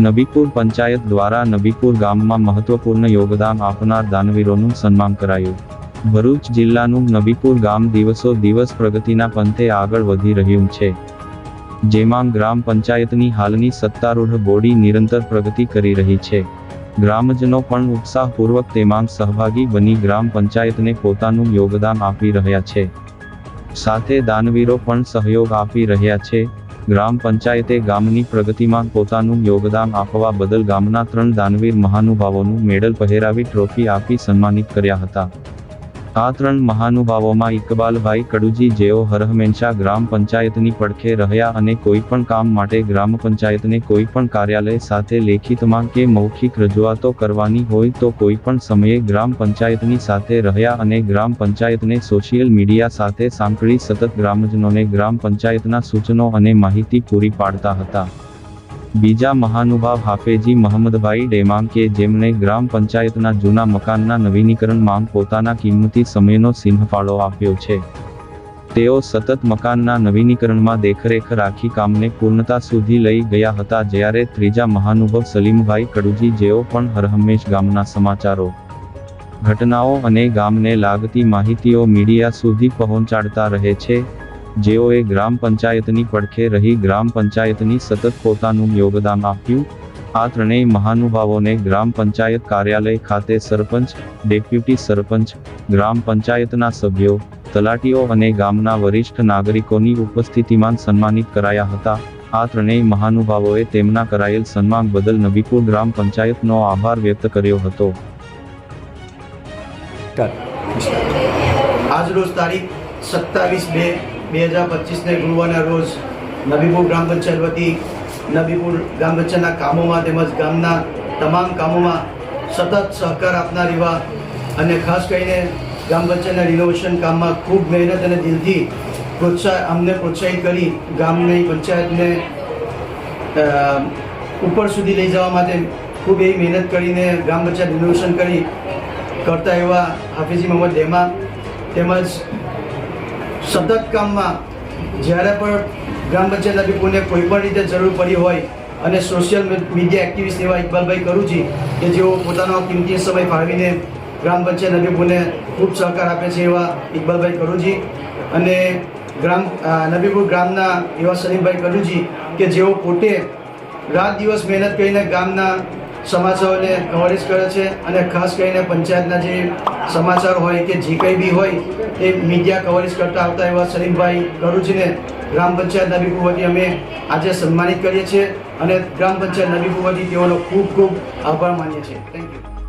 નબીપુર પંચાયત દ્વારા નબીપુર ગામમાં મહત્વપૂર્ણ યોગદાન આપનાર દાનવીરોનું સન્માન કરાયું. ભરૂચ જિલ્લાનું નબીપુર ગામ દિવસો દિવસ પ્રગતિના પંથે આગળ વધી રહ્યું છે. જેમાં ગ્રામ પંચાયતની હાલની સત્તારૂઢ બોડી નિરંતર પ્રગતિ કરી રહી છે. ગ્રામજનો પણ ઉત્સાહપૂર્વક તેમાં સહભાગી બની ગ્રામ પંચાયતને પોતાનું યોગદાન આપી રહ્યા છે. સાથે દાનવીરો પણ સહયોગ આપી રહ્યા છે. ગ્રામ પંચાયતે ગામની પ્રગતિમાં પોતાનું યોગદાન આપવા બદલ ગામના ત્રણ દાનવીર મહાનુભાવોનું મેડલ પહેરાવી ટ્રોફી આપી સન્માનિત કર્યા હતા. આ ત્રણ મહાનુભાવોમાં ઇકબાલભાઈ કડુજી જેઓ હરહમેશા ગ્રામ પંચાયતની પડખે રહ્યા અને કોઈપણ કામ માટે ગ્રામ પંચાયતને કોઈપણ કાર્યાલય સાથે લેખિતમાં કે મૌખિક રજૂઆતો કરવાની હોય તો કોઈપણ સમયે ગ્રામ પંચાયતની સાથે રહ્યા અને ગ્રામ પંચાયતને સોશિયલ મીડિયા સાથે સાંકળી સતત ગ્રામજનોને ગ્રામ પંચાયતના સૂચનો અને માહિતી પૂરી પાડતા હતા. બીજા મહાનુભાવ હાફેજી મહમદભાઈ ડેમાંગ કે જેમણે ગ્રામ પંચાયતના જૂના મકાનના નવીનીકરણ માંગ પોતાના કિંમતી સમયનો સિંહફાળો આપ્યો છે. તેઓ સતત મકાનના નવીનીકરણમાં દેખરેખ રાખી કામને પૂર્ણતા સુધી લઈ ગયા હતા જ્યારે ત્રીજા મહાનુભવ સલીમભાઈ કડુજી જેઓ પણ હરહંમેશ ગામના સમાચારો, ઘટનાઓ અને ગામને લાગતી માહિતીઓ મીડિયા સુધી પહોંચાડતા રહે છે. જેઓએ ગ્રામ પંચાયતની પડખે રહી ગ્રામ પંચાયતની સતત પોતાનું યોગદાન આપ્યું. આ ત્રણેય મહાનુભાવોને ગ્રામ પંચાયત કાર્યાલય ખાતે સરપંચ, ડેપ્યુટી સરપંચ, ગ્રામ પંચાયતના સભ્યો, તલાટીઓ અને ગામના વરિષ્ઠ નાગરિકોની ઉપસ્થિતિમાં સન્માનિત કરાયા હતા. આ ત્રણેય મહાનુભાવોએ તેમના કરાયેલ સન્માન બદલ નબીપુર ગ્રામ પંચાયતનો આભાર વ્યક્ત કર્યો હતો. આજરોજ તારીખ સત્તાવીસ બે બે હજાર પચીસને ગુરુવારના રોજ નબીપુર ગ્રામ પંચાયત વતી નબીપુર ગ્રામ પંચાયતના કામોમાં તેમજ ગામના તમામ કામોમાં સતત સહકાર આપનાર એવા અને ખાસ કરીને ગ્રામ પંચાયતના રિનોવેશન કામમાં ખૂબ મહેનત અને દિલથી પ્રોત્સાહ, અમને પ્રોત્સાહિત કરી ગામની પંચાયતને ઉપર સુધી લઈ જવા માટે ખૂબ એવી મહેનત કરીને ગ્રામ પંચાયત રિનોવેશન કરી કરતા એવા હાફિઝી મોહમ્મદ ડેમા તેમજ સતત કામમાં જ્યારે પણ ગ્રામ પંચાયત નબીપુરને કોઈ પણ રીતે જરૂર પડી હોય અને સોશિયલ મીડિયા એક્ટિવિસ્ટ એવા ઇકબાલભાઈ કરુજી કે જેઓ પોતાનો કિંમતી સમય ફાળવીને ગ્રામ પંચાયત નબીપુરને ખૂબ સહકાર આપે છે એવા ઇકબાલભાઈ કરુજી અને ગ્રામ નબીપુર ગ્રામના એવા સલીમભાઈ કરુજી કે જેઓ પોતે રાત દિવસ મહેનત કરીને ગામના સમાચારોને કવરેજ કરે છે અને ખાસ કરીને પંચાયતના જે સમાચાર હોય કે જે કંઈ બી હોય, એ મીડિયા કવરેજ કરતા આવતા એવા સલીમભાઈ કરુજીને ગ્રામ પંચાયત નવી વતી અમે આજે સન્માનિત કરીએ છીએ અને ગ્રામ પંચાયત નવી વતી તેઓનો ખૂબ ખૂબ આભાર માનીએ છીએ. Thank you